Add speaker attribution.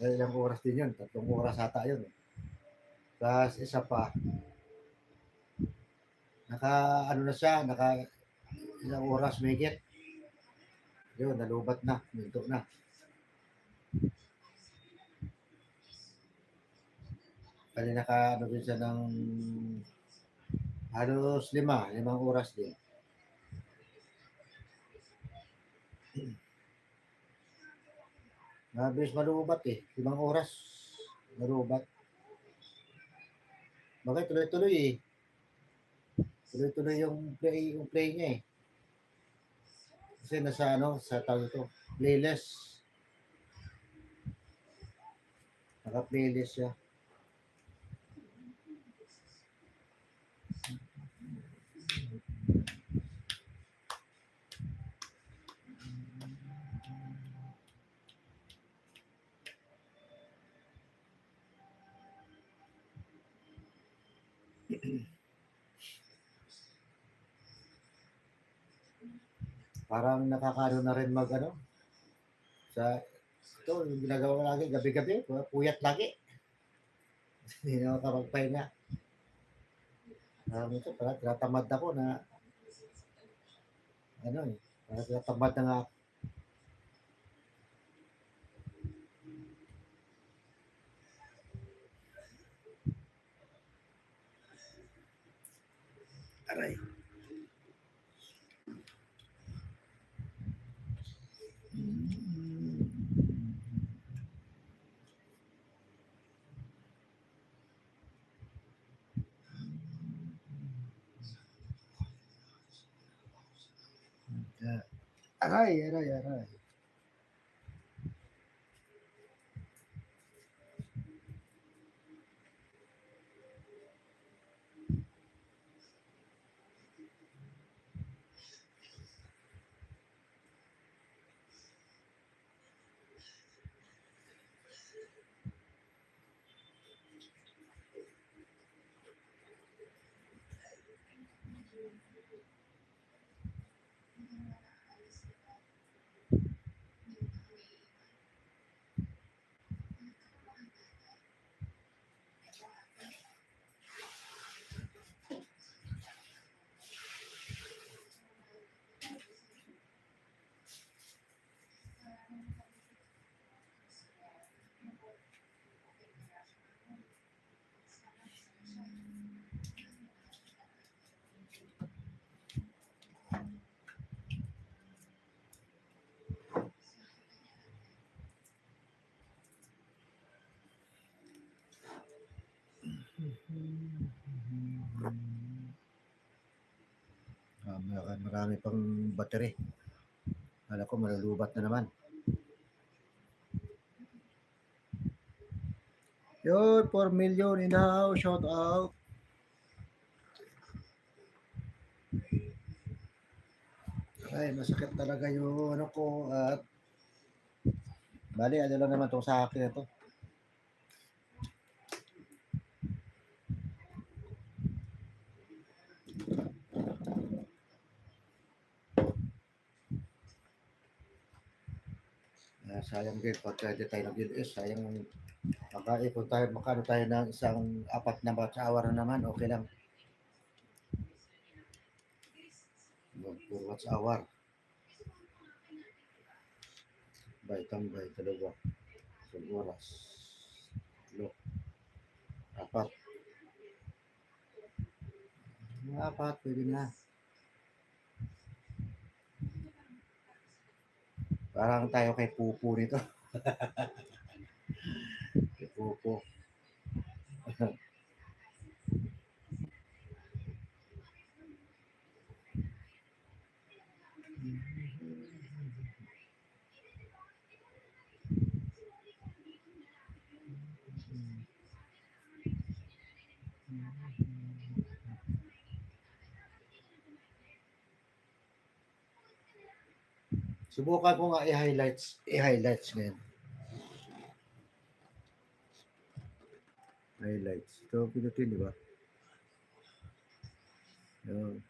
Speaker 1: Eh, ilang oras din yun. Tatlong oras ata yun. eh. Tapos isa pa. Naka, ano na siya, naka ilang oras may get. Yun, nalubat na. Minto na. Kali naka, ano din siya ng halos lima, limang oras din. Mabilis malubat eh. Limang oras. Malubat. Bakit tuloy-tuloy eh. Tuloy-tuloy yung play, yung play niya eh. Kasi nasa ano, sa tawag ito, playlist. Naka-playlist siya. Parang nakakano na rin mag ano, sa ito, yung ginagawa lagi, gabi-gabi, puyat lagi. Hindi na makapagpahinga. Um, ito, parang tinatamad ako na ano eh, parang tinatamad na nga 偉い、偉い、偉い。Marami pang battery. Kala ko malulubat na naman. Yun, 4 million in the house, shout out. Ay, masakit talaga yung ano ko at bali, ano lang naman itong sa akin ito. Ah, sayang din pag hindi tayo nag-LS, sayang makaipon tayo, makano tayo ng isang apat na watch hour na naman, okay lang. Yun, Puro watch hour. Bay, tambay, dalawa. Isang oras. Lo. Apat. Apat, pwede na. Parang tayo kay Pupo nito. kay Pupo. Subukan ko nga i-highlights, i-highlights ngayon. Highlights. Ito, pinutin, di ba? Yun.